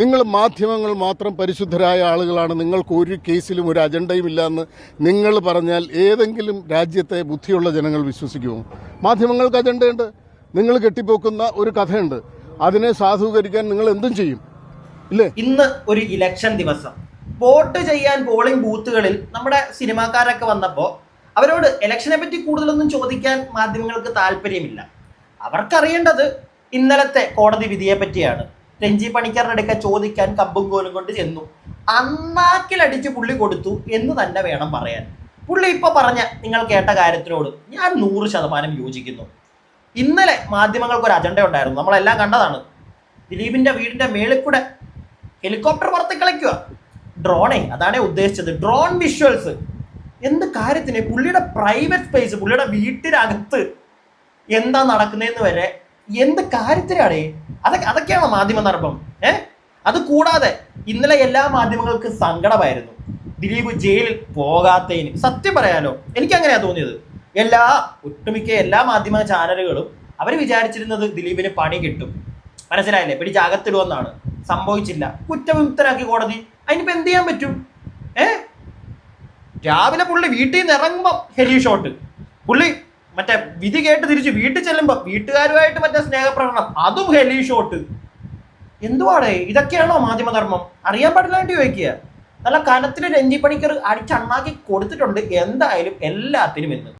നിങ്ങൾ മാധ്യമങ്ങൾ മാത്രം പരിശുദ്ധരായ ആളുകളാണ്. നിങ്ങൾക്ക് ഒരു കേസിലും ഒരു അജണ്ടയും ഇല്ലയെന്ന് നിങ്ങൾ പറഞ്ഞാൽ ഏതെങ്കിലും രാജ്യത്തെ ബുദ്ധിയുള്ള ജനങ്ങൾ വിശ്വസിക്കുമോ? മാധ്യമങ്ങൾക്ക് അജണ്ടയുണ്ട്. നിങ്ങൾ കെട്ടിപ്പോക്കുന്ന ഒരു കഥയുണ്ട്. അതിനെ സാധൂകരിക്കാൻ നിങ്ങൾ എന്തും ചെയ്യും. ഇല്ലേ? ഇന്ന് ഒരു ഇലക്ഷൻ ദിവസം. വോട്ട് ചെയ്യാൻ പോളിംഗ് ബൂത്തുകളിൽ നമ്മുടെ സിനിമാക്കാരൊക്കെ വന്നപ്പോൾ അവരോട് ഇലക്ഷനെ പറ്റി കൂടുതലൊന്നും ചോദിക്കാൻ മാധ്യമങ്ങൾക്ക് താല്പര്യമില്ല. അവർക്കറിയേണ്ടത് ഇന്നലത്തെ കോടതി വിധിയെ പറ്റിയാണ്. രഞ്ജി പണിക്കറിനടുക്ക ചോദിക്കാൻ കമ്പും കോലും കൊണ്ട് ചെന്നു. അന്നാക്കിലടിച്ച് പുള്ളി കൊടുത്തു എന്ന് തന്നെ വേണം പറയാൻ. പുള്ളി ഇപ്പൊ പറഞ്ഞ നിങ്ങൾ കേട്ട കാര്യത്തിനോട് ഞാൻ നൂറ് ശതമാനം യോജിക്കുന്നു. ഇന്നലെ മാധ്യമങ്ങൾക്ക് ഒരു അജണ്ട ഉണ്ടായിരുന്നു. നമ്മളെല്ലാം കണ്ടതാണ്. ദിലീപിന്റെ വീടിന്റെ മേളിൽ കൂടെ ഹെലികോപ്റ്റർ പറത്തിക്കളിക്കുക ഡ്രോണേ അതാണ് ഉദ്ദേശിച്ചത്. ഡ്രോൺ വിഷ്വൽസ് എന്ത് കാര്യത്തിന് പുള്ളിയുടെ പ്രൈവറ്റ് സ്പേസ് പുള്ളിയുടെ വീട്ടിനകത്ത് എന്താ നടക്കുന്നതെന്ന് വരെ എന്ത് കാര്യത്തിനാണേ? അതൊക്കെ അതൊക്കെയാണോ മാധ്യമ നർഭം? ഏ? അത് കൂടാതെ ഇന്നലെ എല്ലാ മാധ്യമങ്ങൾക്കും സങ്കടമായിരുന്നു. ദിലീപ് ജയിലിൽ പോകാത്തതിന്. സത്യം പറയാലോ എനിക്ക് അങ്ങനെയാ തോന്നിയത്. എല്ലാ ഒട്ടുമിക്ക എല്ലാ മാധ്യമ ചാനലുകളും അവർ വിചാരിച്ചിരുന്നത് ദിലീപിന് പണി കിട്ടും. മനസ്സിലായില്ലേ? പിടിച്ച് അകത്തിടുമെന്നാണ് സംഭവിച്ചില്ല. കുറ്റവിമുക്തരാക്കി കോടതി. അതിനിപ്പോ എന്ത് ചെയ്യാൻ പറ്റും? ഏ? രാവിലെ പുള്ളി വീട്ടിൽ നിന്ന് ഇറങ്ങുമ്പോൾ ഹെലി ഷോട്ട് പുള്ളി മറ്റേ വിധി കേട്ട് തിരിച്ച് വീട്ടിൽ ചെല്ലുമ്പോൾ വീട്ടുകാരുമായിട്ട് മറ്റേ സ്നേഹപ്രകടനം. അതും ഹെലി ഷോട്ട്. എന്തുവാടേ? ഇതൊക്കെയാണോ മാധ്യമധർമ്മം? അറിയാൻ പാടില്ലാണ്ട് ചോദിക്കുക. നല്ല കനത്തിന് രഞ്ജി പണിക്കർ അടിച്ചണ്ണാക്കി കൊടുത്തിട്ടുണ്ട്. എന്തായാലും എല്ലാത്തിനും എന്ന്.